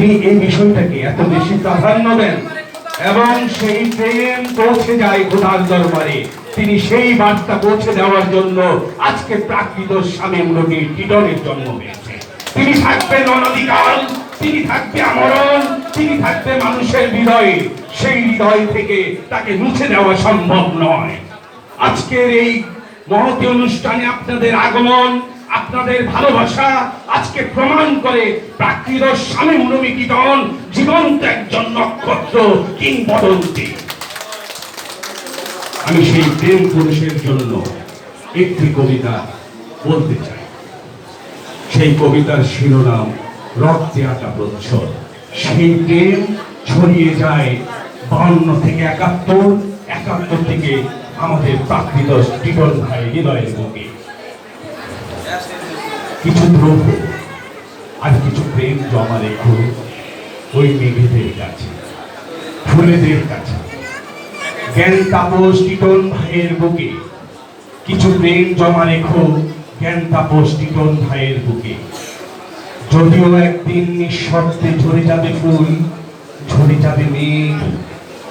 তিনি এই বিষয়টাকে এত বেশি প্রাধান্য দেন এবং সেই প্রেম পৌঁছে যায় খোদার দরবারে। তিনি সেই বার্তা পৌঁছে দেওয়ার জন্য আজকে প্রাকৃত স্বামী নদীর টিটনের জন্ম হয়েছে। তিনি থাকবেন অনধিকাল তিনি থাকবে আমরণ, তিনি থাকবে মানুষের হৃদয়ে। সেই হৃদয় থেকে তাকে মুছে দেওয়া সম্ভব নয়। আজকের এই মহতি অনুষ্ঠানে আপনাদের আগমন আপনাদের ভালোবাসা আজকে প্রমাণ করে প্রাকৃত স্বামী মুনমি কীর্তন জীবন্ত একজন নক্ষত্র কিংবদন্তি। আমি সেই প্রেম পুরুষের জন্য একটি কবিতা বলতে চাই। সেই কবিতার শিরোনাম রক্তে আটা প্রচ্ছদ। সেই প্রেম ছড়িয়ে যায় বান্ন থেকে একাত্তর একাত্তর থেকে আমাদের প্রাকৃত জীবন ভাই হৃদয়ের বুকে। কিছু দ্রব্য আর কিছু প্রেম জমা রেখো ওই মেঘেদের কাছে, ফুলেদের কাছে। জ্ঞান তাপস টিটন ভাইয়ের বুকে, কিছু প্রেম জমা রেখো জ্ঞান তাপস টিটন ভাইয়ের বুকে। যদিও একদিন নিঃশব্দে ঝরে যাবে ফুল, ঝরে যাবে মেঘ,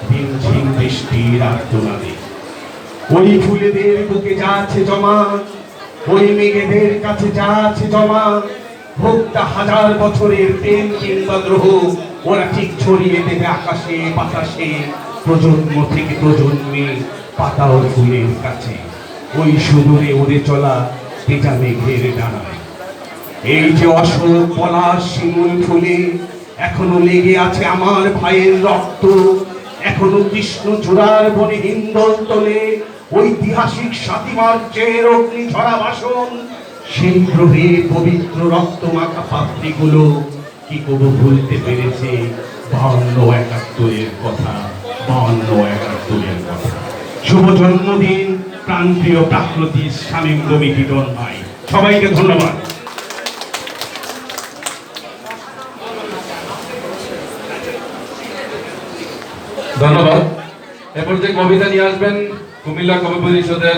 দিন ঝিম বৃষ্টির আর্তনাদে। ওই ফুলেদের বুকে যা আছে জমা ওই মেঘেদের কাছে যা আছে জমা, ভোক্তা হাজার বছরের প্রেম কিংবা দ্রোহ, ওরা ঠিক ছড়িয়ে দেবে আকাশে, বাতাসে, প্রজন্ম থেকে প্রজন্মে পাতা ফুলের কাছে। ওই সুদূরে উড়ে চলা পেটা মেঘের ডানায়। এই যে অশোক পলাশ শিমুল ফুলে, এখনও লেগে আছে আমার ভাইয়ের রক্ত, এখনও কৃষ্ণ চূড়ার বনে হিন্দল তোলে ঐতিহাসিক সাতিমার্যের অগ্নি ঝরা বাসন। সেই গ্রহে পবিত্র রক্ত মাখা পাত্রীগুলো কি কবু ভুলতে পেরেছে? বাহান্ন একাত্তরের কথা বাহান্ন একাত্তরের কথা। শুভ জন্মদিন প্রান্তীয় প্রাকৃতি স্বামী কীর্তন ভাই সবাইকে ধন্যবাদ। ধন্যবাদ। এরপর যে কবিতা নিয়ে আসবেন কুমিল্লা কবি পরিষদের